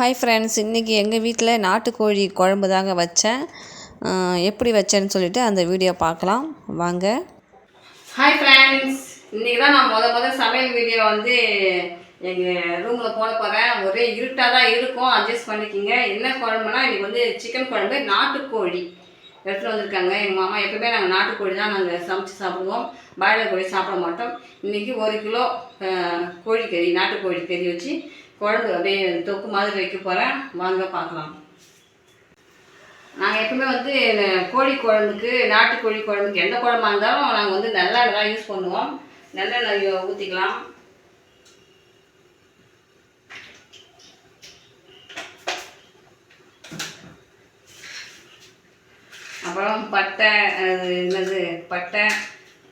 Hi friends இன்றைக்கி எங்கள் வீட்டில் நாட்டுக்கோழி குழம்பு தாங்க வச்சேன். எப்படி வச்சேன்னு சொல்லிட்டு அந்த வீடியோ பார்க்கலாம். வாங்க. ஹாய் ஃப்ரெண்ட்ஸ் இன்றைக்கி தான் நான் முத முத சமையல் வீடியோ வந்து எங்கள் ரூமில் போட போகிறேன் ஒரே இருட்டாக தான் இருக்கும். அட்ஜஸ்ட் பண்ணிக்கிங்க. என்ன குழம்புனா இன்றைக்கி வந்து சிக்கன் குழம்பு நாட்டுக்கோழி. எடுத்துகிட்டு வந்திருக்காங்க. எங்கள் மாமா எப்பவுமே நாங்கள் நாட்டுக்கோழி தான் நாங்கள் சமைச்சு சாப்பிடுவோம். பாய்லர் கோழி சாப்பிட மாட்டோம். இன்றைக்கி ஒரு கிலோ கோழிக்கறி நாட்டுக்கோழி கறி வச்சு குழம்பு அப்படியே தொக்கு மாதிரி வைக்க போகிறேன் வாங்க பார்க்கலாம். நாங்கள் எப்பவுமே வந்து கோழி குழம்புக்கு நாட்டுக்கோழி குழம்புக்கு எந்த குழம்பாக இருந்தாலும் நாங்கள் வந்து நல்லெண்ணெய் தான் யூஸ் பண்ணுவோம். நல்லெண்ணெய் ஊற்றிக்கலாம் அப்புறம் பட்டை அது என்னது பட்டை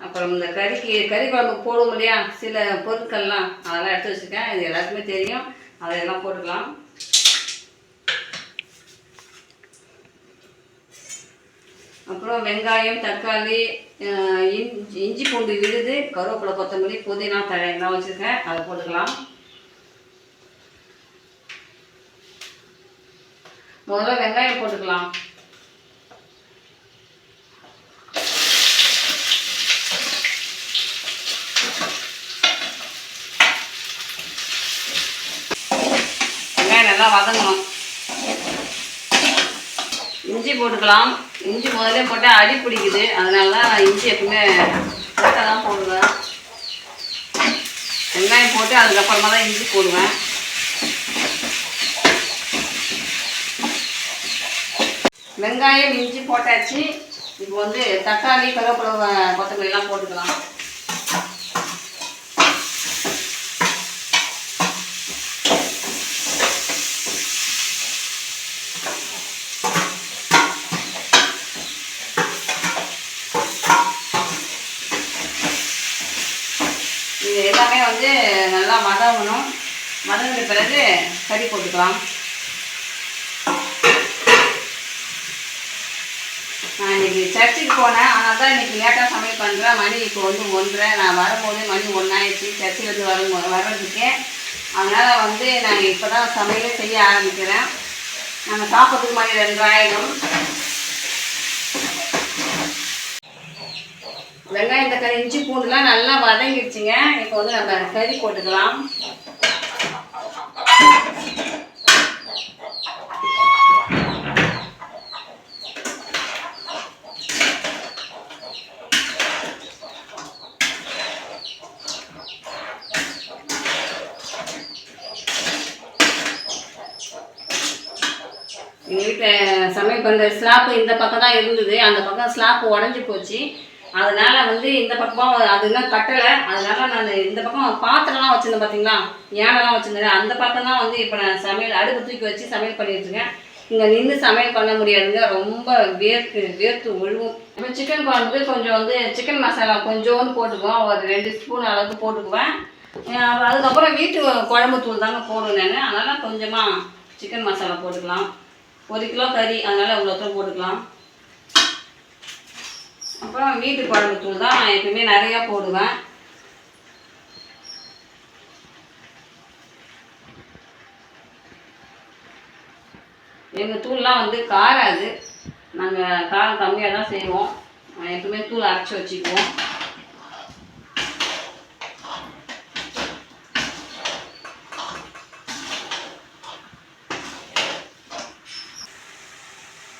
அப்புறம் இந்த கறிக்கு கறி குழம்புக்கு போடுவோம் இல்லையா? சில பொருட்கள்லாம் அதெல்லாம் எடுத்து வச்சுருக்கேன். இது எல்லாத்துக்குமே தெரியும். அதையெல்லாம் போட்டுக்கலாம். அப்புறம் வெங்காயம் தக்காளி இஞ்சி இஞ்சி பூண்டு விழுது கருவேப்பிலை கொத்தமல்லி புதினா தழையெல்லாம் வச்சுருக்கேன். அதை போட்டுக்கலாம். முதல்ல வெங்காயம் போட்டுக்கலாம் வெங்காயம் நல்லா வதங்கணும். இஞ்சி போட்டுக்கலாம். இஞ்சி முதல்ல போட்டால் அடி பிடிக்குது. அதனால தான் இஞ்சி எப்பவுமே போட்டால் தான் போடுவேன். வெங்காயம் போட்டு அதுக்கப்புறமா தான் இஞ்சி போடுவேன். வெங்காயம் இஞ்சி போட்டாச்சு. இப்போ வந்து தக்காளி கருவேப்பிலை கொத்தமல்லாம் போட்டுக்கலாம் இது எல்லாமே வந்து நல்லா மதவணும் வதங்கின பிறகு கறி போட்டுக்கலாம். நான் இன்னைக்கு சர்ச்சுக்கு போனேன். ஆனால் தான் இன்னைக்கு லேட்டாக சமையல் பண்ணுறேன் மணி இப்போ வந்து ஒன்றரை. நான் வரும்போது மணி ஒன்றாயிடுச்சு சர்ச்சிலேருந்து வர வர்றதுக்கு. அதனால் வந்து நான் இப்போ தான் சமையலே செய்ய ஆரம்பிக்கிறேன். நாங்கள் சாப்பிட்றதுக்கு மணி ரெண்டாயிரம். வெங்காயம் தக்காளி இஞ்சி பூண்டுலாம் நல்லா வதங்கிடுச்சுங்க. இப்போ வந்து நம்ம கறி போட்டுக்கலாம். எங்கள் வீட்டில் சமையல் பண்ணுற ஸ்லாப்பு இந்த பக்கம் தான் இருந்தது. அந்த பக்கம் ஸ்லாப்பு உடஞ்சி போச்சு. அதனால வந்து இந்த பக்கம் அது இன்னும் கட்டலை. அதனால நான் இந்த பக்கம் பாத்திரம்லாம் வச்சுருந்தேன் பார்த்தீங்களா யானெல்லாம் வச்சுருந்தேன். அந்த பக்கம் தான் வந்து இப்போ நான் சமையல் அடுப்பு தூக்கி வச்சு சமையல் பண்ணிட்டுருக்கேன். இங்கே நின்று சமையல் பண்ண முடியாதுங்க. ரொம்ப வேர்த்து வேர்த்து ஒழுவும் இப்போ சிக்கன் குழம்புக்கு கொஞ்சம் வந்து சிக்கன் மசாலா கொஞ்சோன்னு போட்டுக்குவோம். ஒரு ரெண்டு ஸ்பூன் அளவுக்கு போட்டுக்குவேன். அதுக்கப்புறம் வீட்டு குழம்பு தூள் தாங்க போடுவேன் நான். அதனால் கொஞ்சமாக சிக்கன் மசாலா போட்டுக்கலாம். ஒரு கிலோ கறி அதனால் இவ்வளோ போட்டுக்கலாம். அப்புறம் வீட்டு குழம்பு தூள் தான் நான் எப்பவுமே நிறையா போடுவேன். எங்கள் தூள்லாம் வந்து காராது. நாங்கள் காரம் கம்மியாக தான் செய்வோம். எப்பவுமே தூள் அரைச்சி வச்சுக்குவோம்.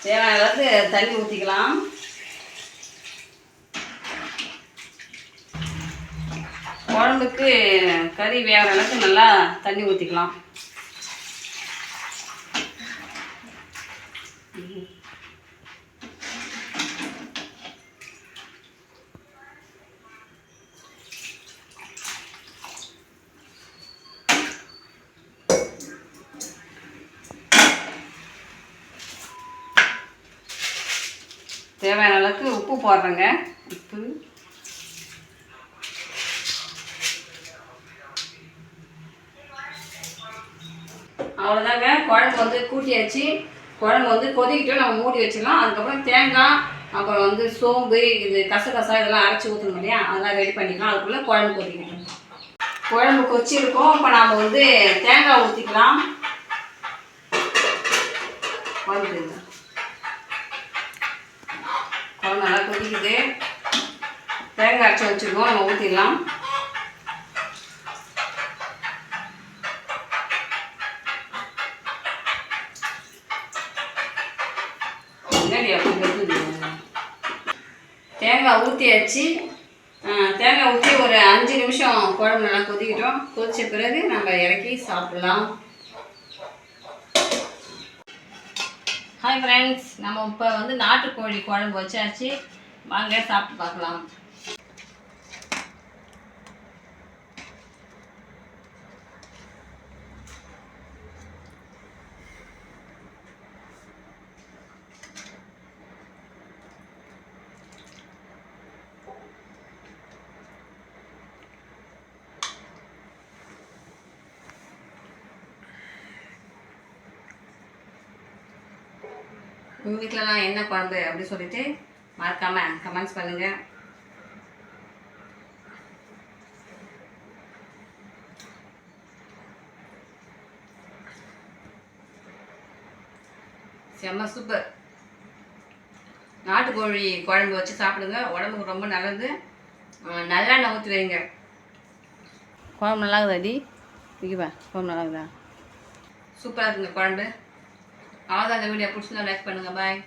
தேவையான அளவுக்கு தண்ணி ஊற்றிக்கலாம் குழம்புக்கு கறி வேகிற அளவுக்கு நல்லா தண்ணி ஊற்றிக்கலாம் தேவையான அளவுக்கு உப்பு போடுறேங்க. உப்பு. அவ்வளோதாங்க குழம்பு வந்து கூட்டியாச்சு. குழம்பு வந்து கொதிக்கிட்டோம் நம்ம மூடி வச்சிடலாம். அதுக்கப்புறம் தேங்காய் அப்புறம் வந்து சோம்பு இது கசகசா இதெல்லாம் அரைச்சி ஊற்றணும் இல்லையா? அதெல்லாம் ரெடி பண்ணிக்கலாம். அதுக்குள்ளே குழம்பு கொதிக்கணும் குழம்பு கொச்சிருக்கோம் இப்போ நாம் வந்து தேங்காய் ஊற்றிக்கலாம் குழம்பு குழம்பு நல்லா கொதிக்குது. தேங்காய் அரைச்சி வச்சுருக்கோம். நம்ம ஊற்றிடலாம் தேங்காய் ஊற்றியாச்சு தேங்காய் ஊற்றி ஒரு அஞ்சு நிமிஷம் குழம்பு நல்லா கொதிக்கிட்டோம். கொதிச்ச பிறகு நம்ம இறக்கி சாப்பிடலாம். ஹாய் ஃப்ரெண்ட்ஸ் நம்ம இப்போ வந்து நாட்டுக்கோழி குழம்பு வச்சாச்சு. வாங்க சாப்பிட்டு பார்க்கலாம். உங்கள் வீட்டிலலாம் என்ன குழம்பு அப்படி சொல்லிட்டு மறக்காம கமெண்ட்ஸ் பண்ணுங்க. செம்ம சூப்பர் நாட்டுக்கோழி குழம்பு வச்சு சாப்பிடுங்க. உடம்புக்கு ரொம்ப நல்லது. நல்லெண்ணெய் ஊற்றி வைங்க. குழம்பு நல்லா இருக்குதாடி? விக்குப்பா குழம்பு நல்லா இருக்குதா? சூப்பராக இருக்குங்க குழம்பு. அவ்வளோதான் இந்த வீடியோ பிடிச்சிருந்தா லைக் பண்ணுங்கள் பாய்